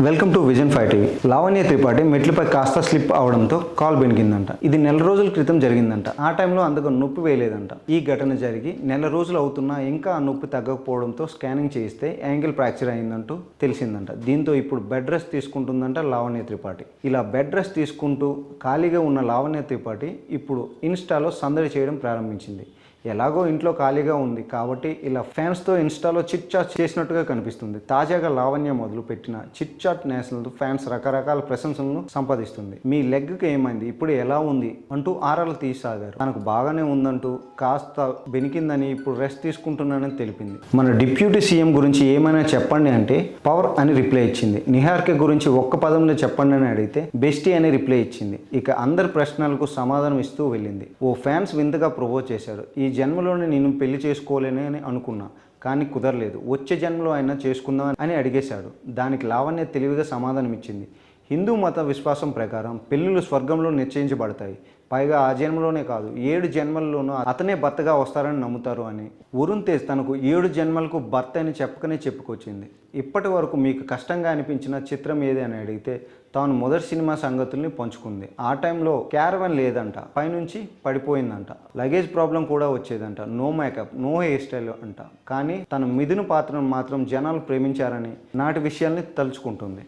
Welcome to vision five TV Lavanya Tripathi మెట్లపై కాస్త slip అవడంతో call బెనికిందంట. ఇది నెల రోజుల క్రితం జరిగిందంట. ఆ టైంలో అందుకు నొప్పి వేయలేదంట. ఈ ఘటన జరిగి నెల రోజులు అవుతున్నా ఇంకా ఆ నొప్పి తగ్గకపోవడంతో స్కానింగ్ చేయిస్తే యాంగిల్ ఫ్రాక్చర్ అయిందంటూ తెలిసిందంట. దీంతో ఇప్పుడు బెడ్ రెస్ట్ తీసుకుంటుందంట లావణ్య త్రిపాఠి. ఇలా బెడ్ రెస్ట్ తీసుకుంటూ ఖాళీగా ఉన్న లావణ్య త్రిపాఠి ఇప్పుడు ఇన్స్టాలో సందడి చేయడం ప్రారంభించింది. ఎలాగో ఇంట్లో ఖాళీగా ఉంది కాబట్టి ఇలా ఫ్యాన్స్తో ఇన్స్టాలో చిట్ చాట్ చేసినట్టుగా కనిపిస్తుంది. తాజాగా లావణ్య మొదలు పెట్టిన చిట్ చాట్ నేషనల్ ఫ్యాన్స్ రకరకాల ప్రశంసలను సంపాదిస్తుంది. మీ లెగ్కి ఏమైంది? ఇప్పుడు ఎలా ఉంది? అంటూ ఆరాలు తీసాగారు తనకు బాగానే ఉందంటూ కాస్త బెనికిందని ఇప్పుడు రెస్ట్ తీసుకుంటున్నానని తెలిపింది. మన డిప్యూటీ సీఎం గురించి ఏమైనా చెప్పండి అంటే పవర్ అని రిప్లై ఇచ్చింది. నిహార్కే గురించి ఒక్క పదంలో చెప్పండి అని అడిగితే బెస్టీ అని రిప్లై ఇచ్చింది. ఇక అందరి ప్రశ్నలకు సమాధానం ఇస్తూ వెళ్ళింది. ఓ ఫ్యాన్స్ వింతగా ప్రపోజ్ చేశారు. ఈ జన్మలోనే నేను పెళ్ళి చేసుకోలేనే అని అనుకున్నా కానీ కుదరలేదు. వచ్చే జన్మలో అయినా చేసుకుందాం అని అడిగేశాడు. దానికి లావణ్య తెలివిగా సమాధానం ఇచ్చింది హిందూ మత విశ్వాసం ప్రకారం పెళ్ళిళ్ళు స్వర్గంలో నిశ్చయించబడతాయి. పైగా ఆ జన్మలోనే కాదు ఏడు జన్మల్లోనూ అతనే భర్తగా వస్తారని నమ్ముతారు అని వరుణ్ తేజ్ తనకు ఏడు జన్మలకు భర్త అని చెప్పకనే చెప్పుకొచ్చింది. ఇప్పటి వరకు మీకు కష్టంగా అనిపించిన చిత్రం ఏది అని అడిగితే తాను మొదటి సినిమా సంగతుల్ని పంచుకుంది. ఆ టైంలో క్యారవన్ లేదంట పైనుంచి పడిపోయిందంట. లగేజ్ ప్రాబ్లం కూడా వచ్చేదంట no makeup no hair style అంట. కానీ తన మిథున పాత్రను మాత్రం జనాలు ప్రేమించారని నాటి విషయాల్ని తలుచుకుంటుంది.